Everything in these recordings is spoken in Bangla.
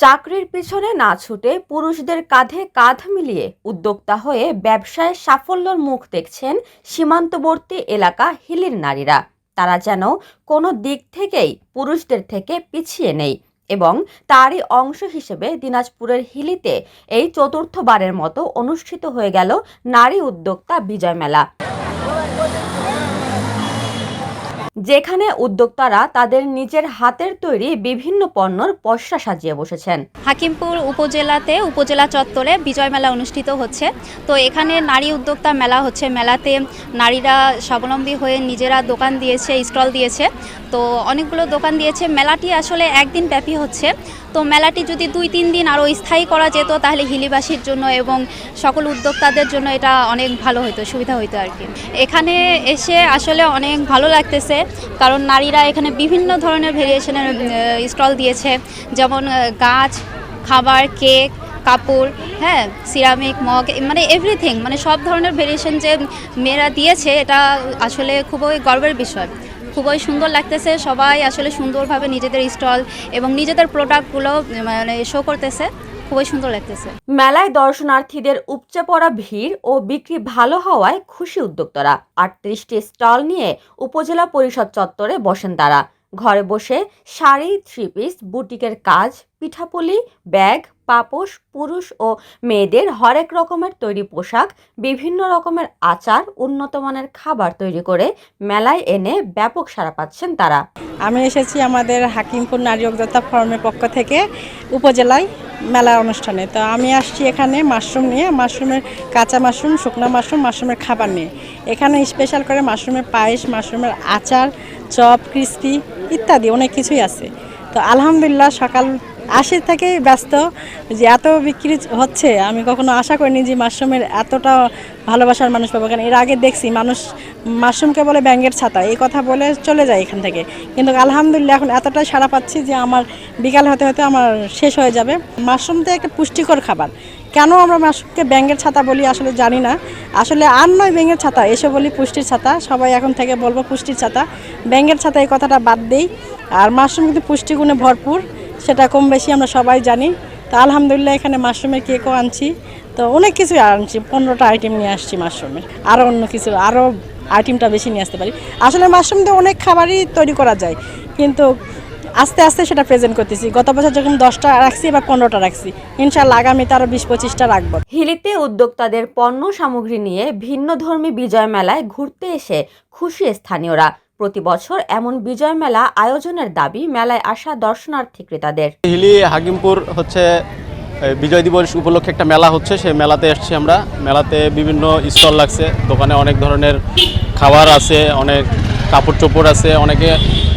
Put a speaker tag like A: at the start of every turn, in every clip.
A: চাকরির পিছনে না ছুটে পুরুষদের কাঁধে কাঁধ মিলিয়ে উদ্যোক্তা হয়ে ব্যবসায় সাফল্যর মুখ দেখছেন সীমান্তবর্তী এলাকা হিলির নারীরা। তারা যেন কোনো দিক থেকেই পুরুষদের থেকে পিছিয়ে নেই এবং তারই অংশ হিসেবে দিনাজপুরের হিলিতে এই চতুর্থবারের মতো অনুষ্ঠিত হয়ে গেল নারী উদ্যোক্তা বিজয় মেলা। যেখানে উদ্যোক্তারা তাদের নিজের হাতের তৈরি বিভিন্ন পণ্যর পসরা সাজিয়ে বসেছেন।
B: হাকিমপুর উপজেলাতে উপজেলা চত্বরে বিজয় মেলা অনুষ্ঠিত হচ্ছে। তো এখানে নারী উদ্যোক্তা মেলা হচ্ছে। মেলাতে নারীরা স্বাবলম্বী হয়ে নিজেরা দোকান দিয়েছে, স্টল দিয়েছে। তো অনেকগুলো দোকান দিয়েছে। মেলাটি আসলে একদিন ব্যাপী হচ্ছে। তো মেলাটি যদি দুই, তিন দিন আরও স্থায়ী করা যেত, তাহলে হিলিবাসীর জন্য এবং সকল উদ্যোক্তাদের জন্য এটা অনেক ভালো হতো সুবিধা হতো আর কি। এখানে এসে আসলে অনেক ভালো লাগতেছে। কারণ নারীরা এখানে বিভিন্ন ধরনের ভেরিয়েশনের স্টল দিয়েছে। যেমন গাছ, খাবার কেক কাপড় হ্যাঁ সিরামিক মগ মানে এভরিথিং মানে সব ধরনের ভেরিয়েশন যে মেয়েরা দিয়েছে, এটা আসলে খুবই গর্বের বিষয়। খুবই সুন্দর লাগতেছে, সবাই আসলে সুন্দরভাবে নিজেদের স্টল এবং নিজেদের প্রোডাক্টগুলো মানে শো করতেছে। খুবই সুন্দর লাগতেছে।
A: মেলায় দর্শনার্থীদের উপচে পড়া ভিড় ও বিক্রি ভালো হওয়ায় খুশি উদ্যোক্তারা। আটত্রিশটি স্টল নিয়ে উপজেলা পরিষদ চত্বরে বসেন তারা। ঘরে বসে শাড়ি থ্রি পিস বুটিকের কাজ পিঠাপুলি ব্যাগ পাপোশ পুরুষ ও মেয়েদের হরেক রকমের তৈরি পোশাক বিভিন্ন রকমের আচার উন্নত মানের খাবার তৈরি করে মেলায় এনে ব্যাপক সাড়া পাচ্ছেন তারা।
C: আমি এসেছি আমাদের হাকিমপুর নারী উদ্যোক্তা ফোরামের পক্ষ থেকে উপজেলায়। মেলা অনুষ্ঠানে। তো আমি আসছি এখানে মাশরুম নিয়ে, মাশরুমের কাঁচা মাশরুম, শুকনো মাশরুম, মাশরুমের খাবার নিয়ে। এখানে স্পেশাল করে মাশরুমের পায়েস, মাশরুমের আচার, চপ ক্রিস্পি ইত্যাদি, অনেক কিছুই আছে। তো আলহামদুলিল্লাহ সকাল আশি থেকেই ব্যস্ত যে এত বিক্রি হচ্ছে, আমি কখনো আশা করিনি যে মাশরুমের এতটা ভালোবাসার মানুষ পাবো। কারণ এর আগে দেখছি মানুষ মাশরুমকে বলে ব্যাঙ্গের ছাতা, এই কথা বলে চলে যায় এখান থেকে। কিন্তু আলহামদুলিল্লাহ এখন এতটাই সাড়া পাচ্ছি যে আমার বিকাল হতে হতে আমার শেষ হয়ে যাবে। মাশরুম তো একটা পুষ্টিকর খাবার। কেন আমরা মাশরুমকে ব্যাঙ্গের ছাতা বলি আসলে জানি না। আসলে আর নয় ব্যাঙ্গের ছাতা, এসে বলি পুষ্টির ছাতা। সবাই এখন থেকে বলব পুষ্টির ছাতা। ব্যাঙ্গের ছাতা এই কথাটা বাদ দেই। আর মাশরুম কিন্তু পুষ্টিগুণে ভরপুর, সেটা কম বেশি আমরা সবাই জানি। তো আলহামদুলিল্লাহ এখানে মাশরুমের কেকও আনছি। তো অনেক কিছু আনছি পনেরোটা আইটেম নিয়ে আসছি মাশরুমের আরও অন্য কিছু আরও আইটেমটা বেশি নিয়ে আসতে পারি। আসলে মাশরুম দিয়ে অনেক খাবারই তৈরি করা যায় কিন্তু আস্তে আস্তে সেটা প্রেজেন্ট করতেছি। গত বছর যখন দশটা রাখছি বা পনেরোটা রাখছি ইনশাল্লাহ আগামীতে আরও বিশ পঁচিশটা রাখব।
A: হিলিতে উদ্যোক্তাদের পণ্য সামগ্রী নিয়ে ভিন্নধর্মী বিজয় মেলায় ঘুরতে এসে খুশি স্থানীয়রা। প্রতি বছর এমন বিজয় মেলা আয়োজনের দাবি মেলায় আসা দর্শনার্থী ক্রেতাদের
D: হিলি হাকিমপুর হচ্ছে বিজয় দিবস উপলক্ষে একটা মেলা হচ্ছে। সেই মেলাতে এসেছি আমরা। মেলাতে বিভিন্ন স্টল লাগছে। দোকানে অনেক ধরনের খাবার আছে, অনেক কাপড় চোপড় আছে, অনেকে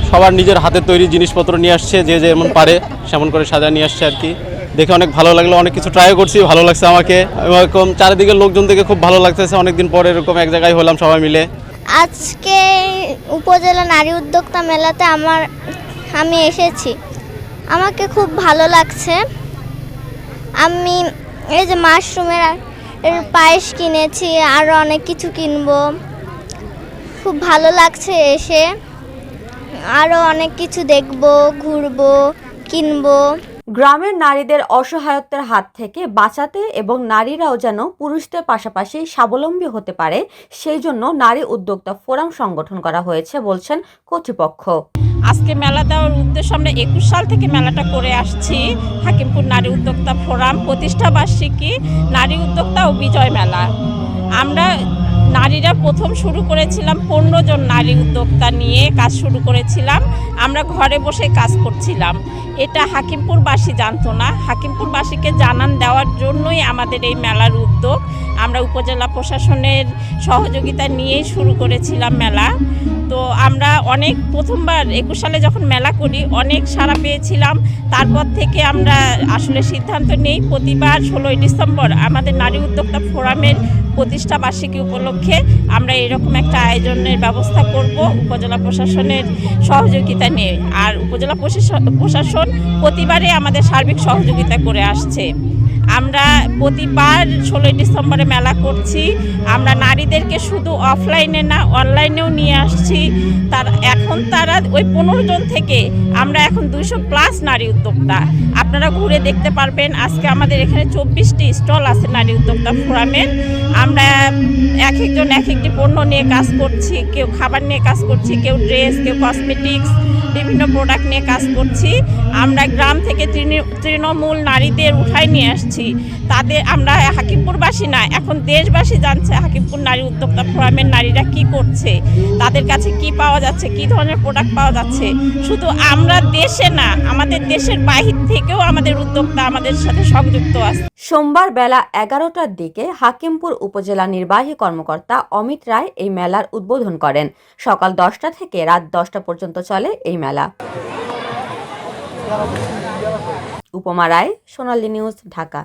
D: সবার নিজের হাতের তৈরি জিনিসপত্র নিয়ে আসছে, যে যেমন পারে সেমন করে সাজা নিয়ে আসছে আর কি। দেখে অনেক ভালো লাগল, অনেক কিছু ট্রাই করছি, ভালো লাগছে আমাকে। এরকম চারিদিকে লোকজন দেখে খুব ভালো লাগতেছে। অনেকদিন পরে এরকম এক জায়গায় হলাম সবাই মিলে।
E: আজকে উপজেলা নারী উদ্যোক্তা মেলাতে আমার, আমি এসেছি। আমাকে খুব ভালো লাগছে। আমি এই যে মাশরুমের পায়েস কিনেছি, আর অনেক কিছু কিনব। খুব ভালো লাগছে এসে। আরও অনেক কিছু দেখব, ঘুরবো, কিনবো।
A: গ্রামের নারীদের অসহায়ত্বের হাত থেকে বাঁচাতে এবং নারীরাও যেন পুরুষদের পাশাপাশি স্বাবলম্বী হতে পারে, সেই জন্য নারী উদ্যোক্তা ফোরাম সংগঠন করা হয়েছে, বলছেন কর্তৃপক্ষ।
F: আজকে মেলা দেওয়ার উদ্দেশ্য, আমরা একুশ সাল থেকে মেলাটা করে আসছি। হাকিমপুর নারী উদ্যোক্তা ফোরাম প্রতিষ্ঠা বার্ষিকী নারী উদ্যোক্তা ও বিজয় মেলা। আমরা নারীরা প্রথম শুরু করেছিলাম পনেরো জন নারী উদ্যোক্তা নিয়ে কাজ শুরু করেছিলাম। আমরা ঘরে বসে কাজ করছিলাম। এটা হাকিমপুরবাসী জানতো না। হাকিমপুরবাসীকে জানান দেওয়ার জন্যই আমাদের এই মেলার উদ্যোগ। আমরা উপজেলা প্রশাসনের সহযোগিতা নিয়েই শুরু করেছিলাম মেলা। তো আমরা অনেক প্রথমবার একুশ সালে যখন মেলা করি, অনেক সাড়া পেয়েছিলাম। তারপর থেকে আমরা আসলে সিদ্ধান্ত নেই। প্রতিবার ষোলোই ডিসেম্বর আমাদের নারী উদ্যোক্তা ফোরামের প্রতিষ্ঠা বার্ষিকী উপলক্ষে আমরা এরকম একটা আয়োজনের ব্যবস্থা করব উপজেলা প্রশাসনের সহযোগিতা নিয়ে। আর উপজেলা প্রশাসন প্রতিবারে আমাদের সার্বিক সহযোগিতা করে আসছে। আমরা প্রতিবার ষোলোই ডিসেম্বরে মেলা করছি। আমরা নারীদেরকে শুধু অফলাইনে না অনলাইনেও নিয়ে আসছি। তার, এখন তারা ওই পনেরো জন থেকে আমরা এখন দুইশো প্লাস নারী উদ্যোক্তা। আপনারা ঘুরে দেখতে পারবেন, আজকে আমাদের এখানে চব্বিশটি স্টল আছে নারী উদ্যোক্তা ফোরামের আমরা এক একজন এক একটি পণ্য নিয়ে কাজ করছি, কেউ খাবার নিয়ে কাজ করছি, কেউ ড্রেস কেউ কসমেটিক্স বিভিন্ন প্রোডাক্ট নিয়ে কাজ করছি। আমরা গ্রাম থেকে তৃণমূল নারীদের উঠায় নিয়ে আসছি। তাদের আমরা হাকিমপুরবাসী না, এখন দেশবাসী জানছে হাকিমপুর নারী উদ্যোক্তা ফোরামের নারীরা কি করছে, তাদের কাছে কি পাওয়া যাচ্ছে, কি ধরনের প্রোডাক্ট পাওয়া যাচ্ছে। শুধু আমরা দেশে না, আমাদের দেশের বাহির থেকেও আমাদের উদ্যোক্তা আমাদের সাথে সংযুক্ত আছে।
A: সোমবার বেলা এগারোটার দিকে হাকিমপুর উপজেলা নির্বাহী কর্মকর্তা অমিত রায় এই মেলার উদ্বোধন করেন। সকাল দশটা থেকে রাত দশটা পর্যন্ত চলে এই মেলা। উপমা রায় সোনালী নিউজ ঢাকা।